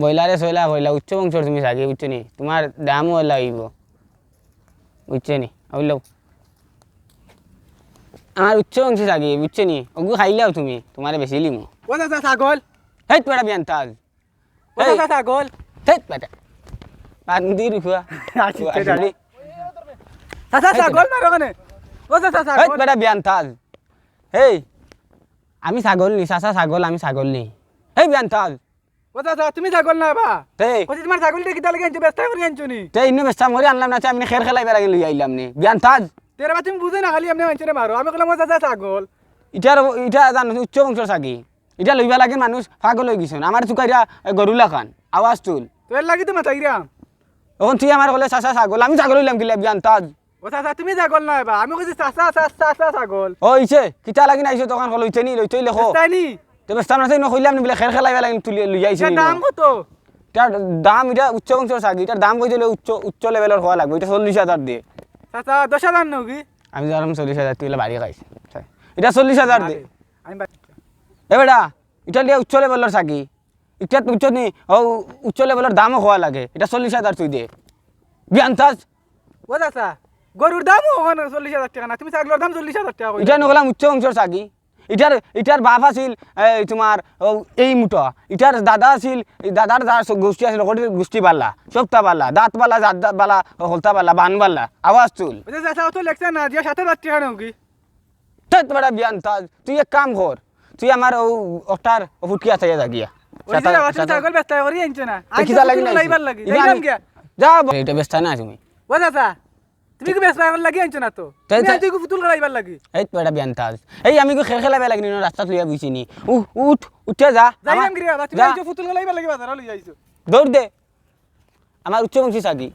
ব্রয়লারে সয়লা কইলা উচ্চ বংশর তুমি সাগি বুঝছ নি তোমার দামও লাগিব বুঝছ নি হইল আমার উচ্চ বংশ সাগি বুঝছ নি ওগু খাইলাও তুমি তোমারে বেশি লিমো। ছাগল? হেট বেটা বিয়ান তাজ ও চাচা ছাগল? হেট বেটা বান্দি রুখুয়া আসি, ছাগল মারো কেনে? ও চাচা হেট ছাগল বিয়ান তাজ হেই। আমি ছাগল নি চাচা ছাগল আমি ছাগল নি। হেই বিয়ান তাজ ও তুমি ছাগল না বা? হেই কইছি তোমার ছাগলটা কিতা লাগে আনছো ব্যস্ত করে আনছো নি? তে ইন্ন বেস্তা মরি আনলাম না আমি খের খেলাইবার আগে লই আইলাম নি। বিয়ান তাজ তেরা বা তুমি বুঝে না খালি এমনি আনছো মারো। আমি কইলাম ও চাচা ছাগল। ইটার ইটা জানো উচ্চ বংশর চাকি। ইটা লইবা লাগে মানুষ পাগল হয়ে গেছেন। আমার চুকাইরা গরুলা খান। আওয়াজ তুল। তো এর লাগি তো তখন তুই আমার বলে চাচা ছাগল আমি ছাগল হইলাম কিলা বিয়ান তাজ ও চাচা তুমি ছাগল না বা? আমি কইছি চাচা চাচা চাচা ছাগল। ও ইছে কিতা লাগি নাইছো তখন কল নি লইতে লেখো। তাই নি? তো বেস্তা না ন কইলাম নি বলে খের খেলাইবা লাগে তুলি লই আইছি দাম কত? এটার দাম এটা উচ্চ বংশর চাকি এটার দাম কই দিলে উচ্চ উচ্চ লেভেলের হওয়া লাগবে এটা চল্লিশ হাজার দিয়ে চাচা দশ হাজার নাকি আমি জানাম চল্লিশ হাজার তুই বাড়ি খাইছি এটা চল্লিশ হাজার দে। আমি এ বেটা এটা লিয়ে উচ্চ লেভেলের চাকি এটা উচ্চ নি ও উচ্চ লেভেলের দামও হওয়া লাগে এটা চল্লিশ হাজার তুই দে। বিয়ান তাজ ও চাচা গরুর দাম চল্লিশ হাজার টাকা না তুমি ছাগলের দাম চল্লিশ হাজার টাকা এটা নগলাম উচ্চ বংশর চাকি ইটার ইটার বাপ আছিল তোমার এই মুঠো। ইটার দাদা আছিল দাদার গোষ্ঠী আছিল ওটির গোষ্ঠী বাল্লা সপ্তাহ বাল্লা দাঁত বাল্লা জাত দাঁত বাল্লা হলতা বাল্লা বান বাল্লা আওয়াজ লেখছে না দিয়ে সাথে হাজার টাকা নাকি তেত বেটা বিয়ান তাজ তুই এক কাম কর তুই আমার ও ওটার ফুটকি আছে তো গিয়া। যা এটা ব্যস্ত না। তুমি। ও চাচা তুমি কি এখন লাগি আনছো না তো? তাই- তুমি আনছো কি ফুতুল লাইবার লাগি? এই এটা বিয়ান তাজ। এই আমি কি খেল খেলা বেলা কিনি রাস্তা লইয়া বুঝছি নি? উঠ উঠ উঠে যা। যাই আমার- গিয়া তুমি যা, আনছো ফুতুল লাইবার লাগি বাজার লই যাইছো দৌড় দে। আমার উচ্চ বংশী সাগি